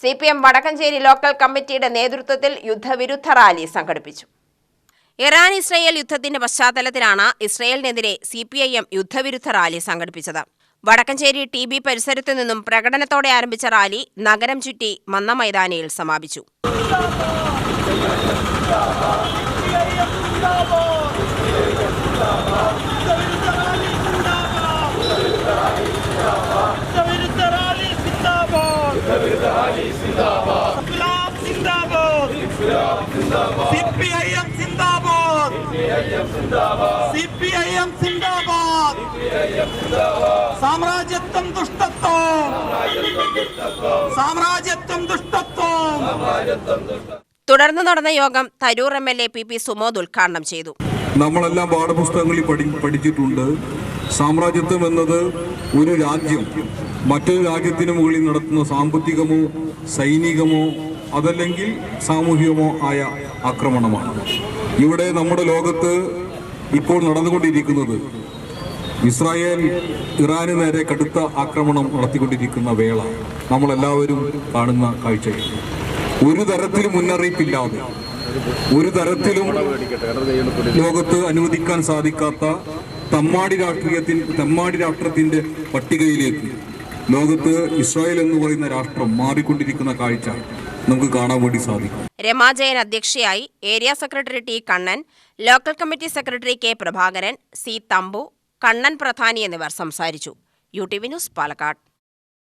C P M Vadakkanchery local കമ്മിറ്റിയുടെ നേതൃത്വത്തിൽ യുദ്ധവിരുദ്ധ റാലി സംഘടിപ്പിച്ചു. ഇറാൻ ഇസ്രയേൽ യുദ്ധത്തിന്റെ പശ്ചാത്തലത്തിലാണ് ഇസ്രയേലിനെതിരെ സി പി ഐ എം യുദ്ധവിരുദ്ധ റാലി സംഘടിപ്പിച്ചത്. വടക്കഞ്ചേരി ടി ബി പരിസരത്തു നിന്നും പ്രകടനത്തോടെ ആരംഭിച്ച റാലി നഗരം ചുറ്റി മന്ന മൈതാനിയിൽ സമാപിച്ചു വിരുദ്ധരാലി സിന്ദാബാദ് ഇൻക്ലാബ് സിന്ദാബാദ് സിപിഐഎം സിന്ദാബാദ് സിപിഐഎം സിന്ദാബാദ് സാമ്രാജ്യത്വം ദുഷ്ടത്വം. സാമ്രാജ്യത്വം ദുഷ്ടത്വം. തുടർന്ന് നടന്ന യോഗം Tarur M L A P P Sumod ഉദ്ഘാടനം ചെയ്തു. നമ്മളെല്ലാം പാഠപുസ്തകങ്ങളിൽ പഠി പഠിച്ചിട്ടുണ്ട്. സാമ്രാജ്യത്വം എന്നത് ഒരു രാജ്യം മറ്റൊരു രാജ്യത്തിന് മുകളിൽ നടത്തുന്ന സാമ്പത്തികമോ സൈനികമോ അതല്ലെങ്കിൽ സാമൂഹികമോ ആയ ആക്രമണമാണ്. ഇവിടെ നമ്മുടെ ലോകത്ത് ഇപ്പോൾ നടന്നുകൊണ്ടിരിക്കുന്നത് ഇസ്രായേൽ ഇറാന് നേരെ കടുത്ത ആക്രമണം നടത്തിക്കൊണ്ടിരിക്കുന്ന വേള നമ്മളെല്ലാവരും കാണുന്ന കാഴ്ചയാണ്. ഒരു തരത്തിലും മുന്നറിയിപ്പില്ലാതെ ഒരു തരത്തിലും ലോകത്ത് അനുവദിക്കാൻ സാധിക്കാത്ത തമ്മാടി രാഷ്ട്രീയത്തിൻ തമ്മാടി രാഷ്ട്രത്തിന്റെ പട്ടികയിലേക്ക്. ലോകത്ത് ഇസ്രായേൽ എന്ന് പറയുന്ന രാഷ്ട്രം മാറിക്കൊണ്ടിരിക്കുന്ന കാഴ്ച നമുക്ക് കാണാൻ വേണ്ടി സാധിക്കും. രമാജയൻ അധ്യക്ഷയായി area secretary T Kannan local committee secretary K Prabhakaran C Thampu Kannan പ്രധാനി എന്നിവർ സംസാരിച്ചു. U T V news Palakkad.